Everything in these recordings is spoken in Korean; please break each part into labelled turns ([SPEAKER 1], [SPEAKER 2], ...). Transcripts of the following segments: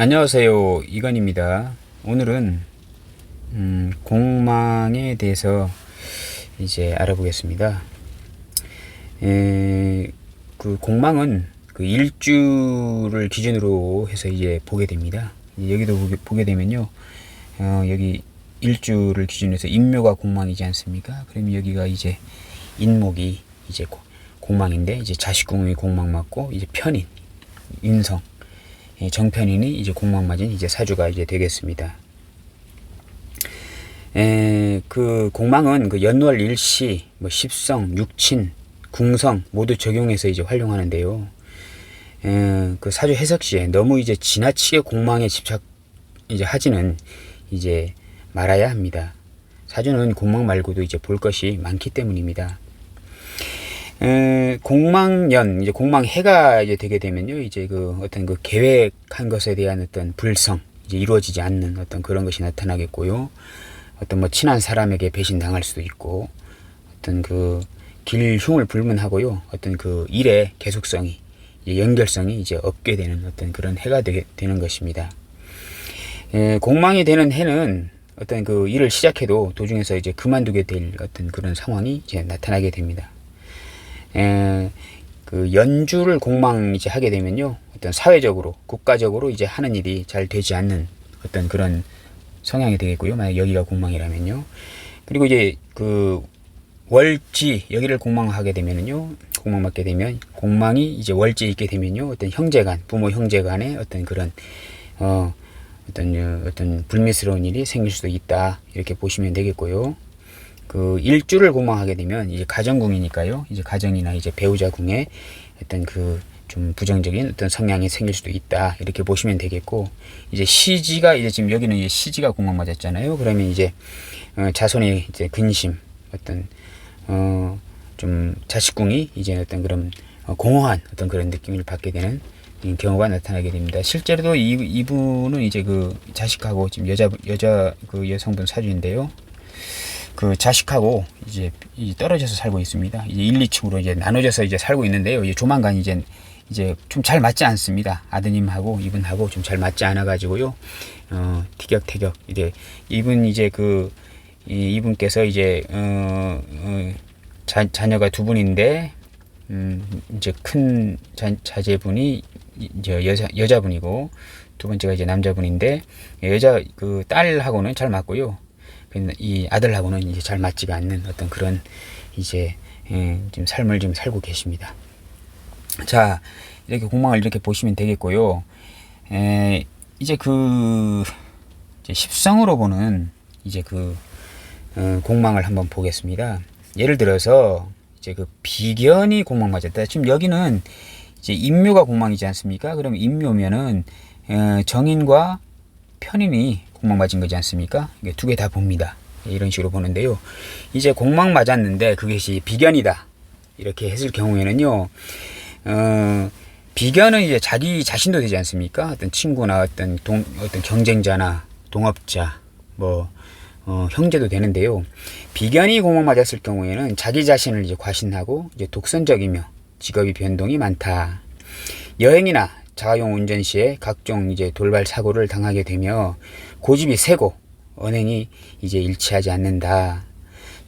[SPEAKER 1] 안녕하세요. 이건입니다. 오늘은 음, 공망에 대해서 이제 알아보겠습니다. 에, 그 공망은 그 일주를 기준으로 해서 이제 보게 됩니다. 여기도 보게, 보게 되면요. 어, 여기 일주를 기준으로 해서 인묘가 공망이지 않습니까? 그러면 여기가 이제 인목이 이제 고- 공망인데 이제 자식궁이 공망 맞고 이제 편인 인성 예, 정편인이 이제 공망 맞은 이제 사주가 이제 되겠습니다. 에, 그 공망은 그 연월 일시, 뭐 십성, 육친, 궁성 모두 적용해서 이제 활용하는데요. 에, 그 사주 해석 시에 너무 이제 지나치게 공망에 집착 이제 하지는 이제 말아야 합니다. 사주는 공망 말고도 이제 볼 것이 많기 때문입니다. 에, 공망년 이제 공망해가 이제 되게 되면요 이제 그 어떤 그 계획한 것에 대한 어떤 불성 이제 이루어지지 않는 어떤 그런 것이 나타나겠고요 어떤 뭐 친한 사람에게 배신 당할 수도 있고 어떤 그 길흉을 불문하고요 어떤 그 일의 계속성이 이제 연결성이 이제 없게 되는 어떤 그런 해가 되게 되는 것입니다. 에, 공망이 되는 해는 어떤 그 일을 시작해도 도중에서 이제 그만두게 될 어떤 그런 상황이 이제 나타나게 됩니다. 에, 그 연주를 공망 이제 하게 되면요 어떤 사회적으로 국가적으로 이제 하는 일이 잘 되지 않는 어떤 그런 성향이 되겠고요. 만약 여기가 공망이라면요. 그리고 이제 그 월지 여기를 공망하게 되면은요 공망 맞게 되면 공망이 이제 월지 있게 되면요 어떤 형제간 부모 형제간의 어떤 그런 어 어떤 어, 어떤 불미스러운 일이 생길 수도 있다. 이렇게 보시면 되겠고요. 그 일주를 공망하게 되면 이제 가정궁이니까요. 이제 가정이나 이제 배우자 궁에 어떤 그 좀 부정적인 어떤 성향이 생길 수도 있다 이렇게 보시면 되겠고 이제 시지가 이제 지금 여기는 이제 시지가 공망 맞았잖아요. 그러면 이제 어, 자손의 이제 근심 어떤 어 좀 자식궁이 이제 어떤 그런 어, 공허한 어떤 그런 느낌을 받게 되는 이 경우가 나타나게 됩니다. 실제로도 이, 이분은 이제 그 자식하고 지금 여자 여자 그 여성분 사주인데요. 그 자식하고 이제 이 떨어져서 살고 있습니다. 이제 1, 2층으로 이제 나눠져서 이제 살고 있는데요. 이제 조만간 이제 이제 좀 잘 맞지 않습니다. 아드님하고 이분하고 좀 잘 맞지 않아 가지고요. 어, 티격태격 이제 이분 이제 그 이, 이분께서 이제 어, 어 자, 자녀가 두 분인데 음, 이제 큰 자, 자제분이 이제 여자 여자분이고 두 번째가 이제 남자분인데 여자 그 딸하고는 잘 맞고요. 이 아들하고는 이제 잘 맞지가 않는 어떤 그런 이제 예, 지금 삶을 지금 살고 계십니다. 자 이렇게 공망을 이렇게 보시면 되겠고요. 에, 이제 그 이제 십성으로 보는 이제 그 어, 공망을 한번 보겠습니다. 예를 들어서 이제 그 비견이 공망 맞았다. 지금 여기는 이제 인묘가 공망이지 않습니까? 그럼 인묘면은 어, 정인과 편인이 공망 맞은 거지 않습니까? 이게 두 개 다 봅니다. 이런 식으로 보는데요. 이제 공망 맞았는데 그것이 비견이다. 이렇게 했을 경우에는요. 어, 비견은 이제 자기 자신도 되지 않습니까? 어떤 친구나 어떤 동, 어떤 경쟁자나 동업자, 뭐, 어, 형제도 되는데요. 비견이 공망 맞았을 경우에는 자기 자신을 이제 과신하고 이제 독선적이며 직업이 변동이 많다. 여행이나 자가용 운전 시에 각종 이제 돌발 사고를 당하게 되며 고집이 세고 언행이 이제 일치하지 않는다.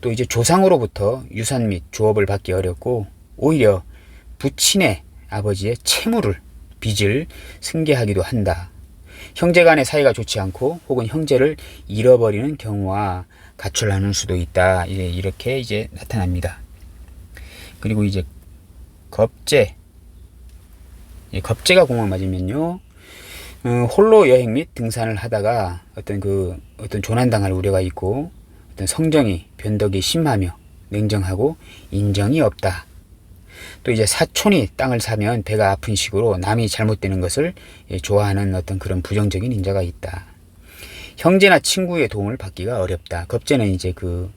[SPEAKER 1] 또 이제 조상으로부터 유산 및 조업을 받기 어렵고 오히려 부친의 아버지의 채무를 빚을 승계하기도 한다. 형제 간의 사이가 좋지 않고 혹은 형제를 잃어버리는 경우와 가출하는 수도 있다. 이렇게 이제 나타납니다. 그리고 이제 겁제 이 겁제가 공을 맞으면요. 어, 홀로 여행 및 등산을 하다가 어떤 그 어떤 조난당할 우려가 있고 어떤 성정이 변덕이 심하며 냉정하고 인정이 없다. 또 이제 사촌이 땅을 사면 배가 아픈 식으로 남이 잘못되는 것을 예, 좋아하는 어떤 그런 부정적인 인자가 있다. 형제나 친구의 도움을 받기가 어렵다. 겁제는 이제 그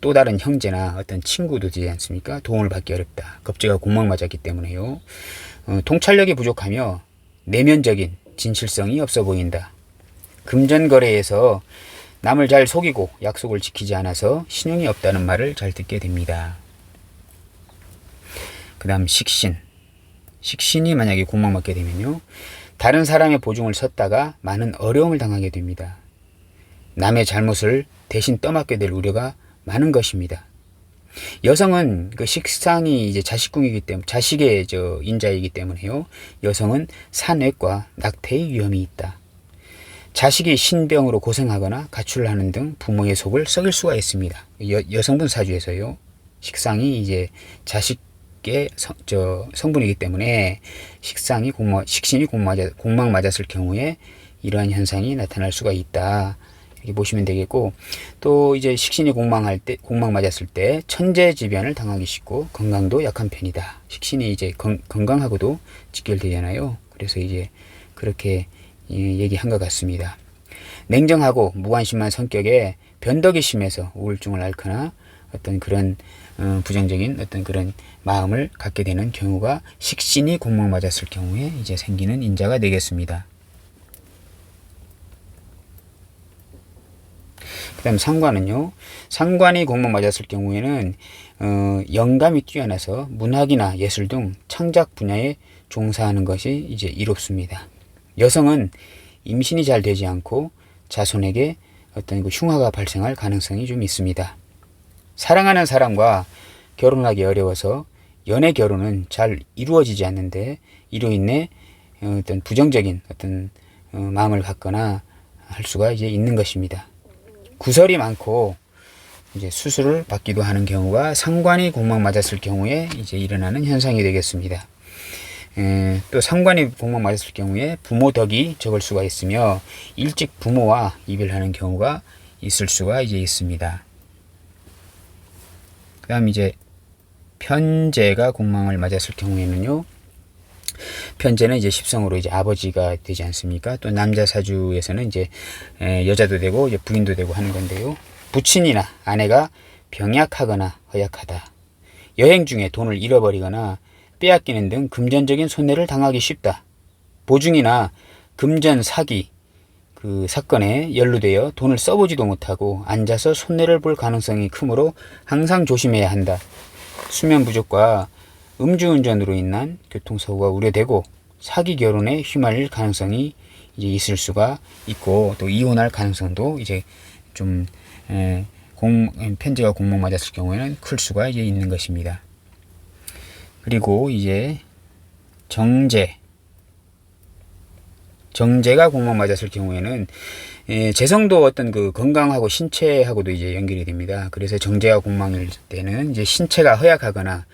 [SPEAKER 1] 또 다른 형제나 어떤 친구도 되지 않습니까? 도움을 받기 어렵다. 겁제가 공망 맞았기 때문에요. 어, 통찰력이 부족하며 내면적인 진실성이 없어 보인다. 금전거래에서 남을 잘 속이고 약속을 지키지 않아서 신용이 없다는 말을 잘 듣게 됩니다. 그 다음 식신. 식신이 만약에 공망 맞게 되면요. 다른 사람의 보증을 섰다가 많은 어려움을 당하게 됩니다. 남의 잘못을 대신 떠맡게 될 우려가 많은 것입니다. 여성은 그 식상이 이제 자식궁이기 때문에 자식의 저 인자이기 때문에요. 여성은 산외과 낙태의 위험이 있다. 자식이 신병으로 고생하거나 가출을 하는 등 부모의 속을 썩일 수가 있습니다. 여, 여성분 사주에서요. 식상이 이제 자식의 성, 저 성분이기 때문에 식상이 공마, 식신이 공망, 공망 맞았을 경우에 이러한 현상이 나타날 수가 있다. 이렇게 보시면 되겠고 또 이제 식신이 공망할 때 공망 맞았을 때 천재지변을 당하기 쉽고 건강도 약한 편이다. 식신이 이제 건, 건강하고도 직결되잖아요. 그래서 이제 그렇게 예, 얘기한 것 같습니다. 냉정하고 무관심한 성격에 변덕이 심해서 우울증을 앓거나 어떤 그런 어, 부정적인 어떤 그런 마음을 갖게 되는 경우가 식신이 공망 맞았을 경우에 이제 생기는 인자가 되겠습니다. 그 다음 상관은요. 상관이 공목 맞았을 경우에는 어, 영감이 뛰어나서 문학이나 예술 등 창작 분야에 종사하는 것이 이제 이롭습니다. 여성은 임신이 잘 되지 않고 자손에게 어떤 그 흉화가 발생할 가능성이 좀 있습니다. 사랑하는 사람과 결혼하기 어려워서 연애 결혼은 잘 이루어지지 않는데 이로 인해 어떤 부정적인 어떤 어, 마음을 갖거나 할 수가 이제 있는 것입니다. 구설이 많고 이제 수술을 받기도 하는 경우가 상관이 공막 맞았을 경우에 이제 일어나는 현상이 되겠습니다. 에, 또 상관이 공막 맞았을 경우에 부모 덕이 적을 수가 있으며 일찍 부모와 이별하는 경우가 있을 수가 이제 있습니다. 그다음 이제 편제가 공망을 맞았을 경우에는요. 편제는 이제 십성으로 이제 아버지가 되지 않습니까? 또 남자 사주에서는 이제 여자도 되고 이제 부인도 되고 하는 건데요. 부친이나 아내가 병약하거나 허약하다. 여행 중에 돈을 잃어버리거나 빼앗기는 등 금전적인 손해를 당하기 쉽다. 보증이나 금전 사기 그 사건에 연루되어 돈을 써보지도 못하고 앉아서 손해를 볼 가능성이 크므로 항상 조심해야 한다. 수면 부족과 음주운전으로 인한 교통사고가 우려되고 사기 결혼에 휘말릴 가능성이 이제 있을 수가 있고 또 이혼할 가능성도 이제 좀 에, 공, 편지가 공목 맞았을 경우에는 클 수가 이제 있는 것입니다. 그리고 이제 정제 정제가 공목 맞았을 경우에는 예, 재성도 어떤 그 건강하고 신체하고도 이제 연결이 됩니다. 그래서 정제가 공망일 때는 이제 신체가 허약하거나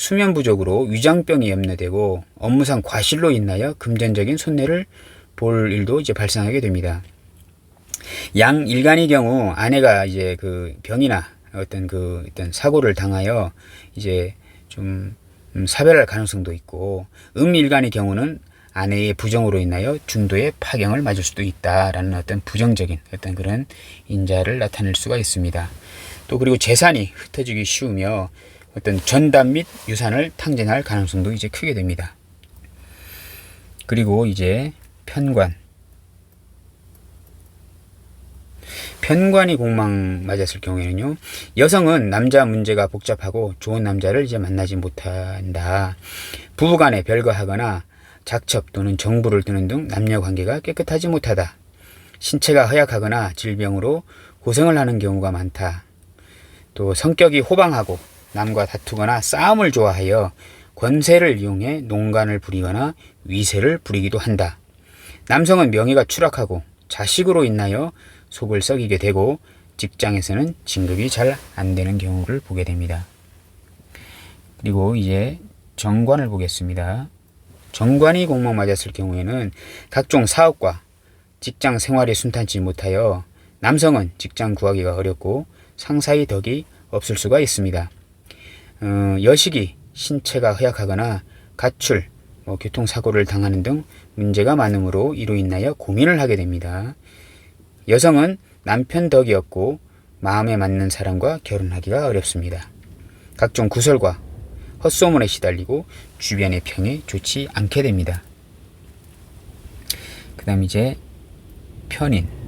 [SPEAKER 1] 수면 부족으로 위장병이 염려되고 업무상 과실로 인하여 금전적인 손해를 볼 일도 이제 발생하게 됩니다. 양 일간의 경우 아내가 이제 그 병이나 어떤 그 어떤 사고를 당하여 이제 좀 음, 사별할 가능성도 있고 음일간의 경우는 아내의 부정으로 인하여 중도의 파경을 맞을 수도 있다라는 어떤 부정적인 어떤 그런 인자를 나타낼 수가 있습니다. 또 그리고 재산이 흩어지기 쉬우며 어떤 전담 및 유산을 탕진할 가능성도 이제 크게 됩니다. 그리고 이제 편관. 편관이 공망 맞았을 경우에는요, 여성은 남자 문제가 복잡하고 좋은 남자를 이제 만나지 못한다. 부부간에 별거하거나 작첩 또는 정부를 두는 등 남녀 관계가 깨끗하지 못하다. 신체가 허약하거나 질병으로 고생을 하는 경우가 많다. 또 성격이 호방하고 남과 다투거나 싸움을 좋아하여 권세를 이용해 농간을 부리거나 위세를 부리기도 한다. 남성은 명예가 추락하고 자식으로 인하여 속을 썩이게 되고 직장에서는 진급이 잘 안 되는 경우를 보게 됩니다. 그리고 이제 정관을 보겠습니다. 정관이 공목 맞았을 경우에는 각종 사업과 직장 생활이 순탄치 못하여 남성은 직장 구하기가 어렵고 상사의 덕이 없을 수가 있습니다. 어, 여식이 신체가 허약하거나 가출, 뭐 교통사고를 당하는 등 문제가 많으므로 이로 인하여 고민을 하게 됩니다. 여성은 남편 덕이 없고 마음에 맞는 사람과 결혼하기가 어렵습니다. 각종 구설과 헛소문에 시달리고 주변의 평이 좋지 않게 됩니다. 그 다음 이제 편인.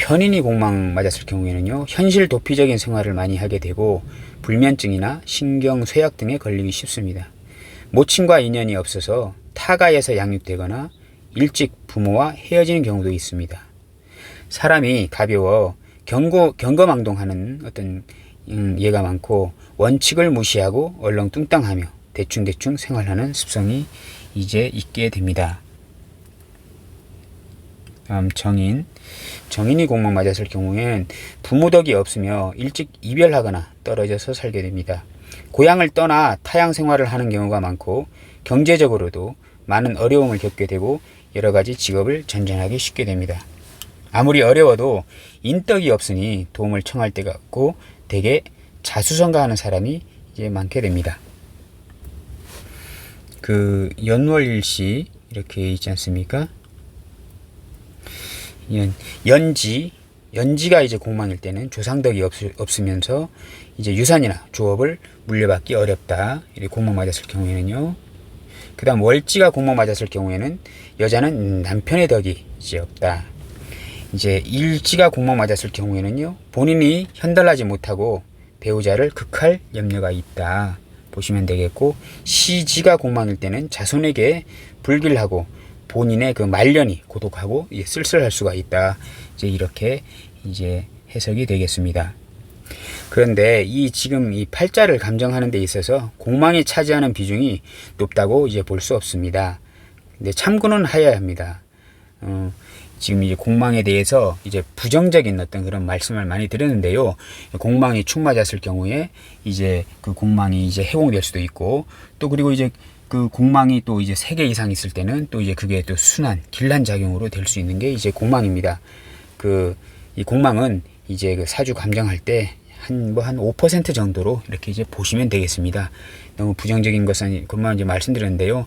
[SPEAKER 1] 편인이 공망 맞았을 경우에는요, 현실 도피적인 생활을 많이 하게 되고, 불면증이나 신경 쇠약 등에 걸리기 쉽습니다. 모친과 인연이 없어서 타가에서 양육되거나 일찍 부모와 헤어지는 경우도 있습니다. 사람이 가벼워 경고 경거망동하는 어떤 음, 예가 많고 원칙을 무시하고 얼렁뚱땅하며 대충대충 생활하는 습성이 이제 있게 됩니다. 다음 정인. 정인이 공목 맞았을 경우엔 부모 덕이 없으며 일찍 이별하거나 떨어져서 살게 됩니다. 고향을 떠나 타양 생활을 하는 경우가 많고 경제적으로도 많은 어려움을 겪게 되고 여러 가지 직업을 전전하기 쉽게 됩니다. 아무리 어려워도 인덕이 없으니 도움을 청할 데가 없고 대개 자수성가하는 사람이 이제 많게 됩니다. 그 연월일시 이렇게 있지 않습니까? 연, 연지 연지가 이제 공망일 때는 조상덕이 없, 없으면서 이제 유산이나 주업을 물려받기 어렵다. 이렇게 공망 맞았을 경우에는요. 그 다음 월지가 공망 맞았을 경우에는 여자는 남편의 덕이 이제 없다. 이제 일지가 공망 맞았을 경우에는요. 본인이 현달하지 못하고 배우자를 극할 염려가 있다. 보시면 되겠고 시지가 공망일 때는 자손에게 불길하고 본인의 그 말년이 고독하고 쓸쓸할 수가 있다. 이제 이렇게 이제 해석이 되겠습니다. 그런데 이 지금 이 팔자를 감정하는 데 있어서 공망이 차지하는 비중이 높다고 이제 볼 수 없습니다. 근데 참고는 하여야 합니다. 어, 지금 이제 공망에 대해서 이제 부정적인 어떤 그런 말씀을 많이 드렸는데요. 공망이 축 맞았을 경우에 이제 그 공망이 이제 해공될 수도 있고 또 그리고 이제 그 공망이 또 이제 세 개 이상 있을 때는 또 이제 그게 또 순환, 길란 작용으로 될 수 있는 게 이제 공망입니다. 그 이 공망은 이제 그 사주 감정할 때 한 뭐 한 5% 정도로 이렇게 이제 보시면 되겠습니다. 너무 부정적인 것은 그만 이제 말씀드렸는데요.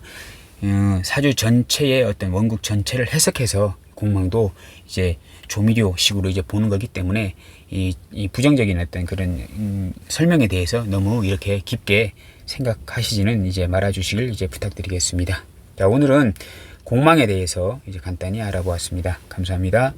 [SPEAKER 1] 음, 사주 전체의 어떤 원국 전체를 해석해서 공망도 이제 조미료식으로 이제 보는 거기 때문에 이, 이 부정적인 어떤 그런 음, 설명에 대해서 너무 이렇게 깊게 생각하시지는 이제 말아주시길 이제 부탁드리겠습니다. 자, 오늘은 공망에 대해서 이제 간단히 알아보았습니다. 감사합니다.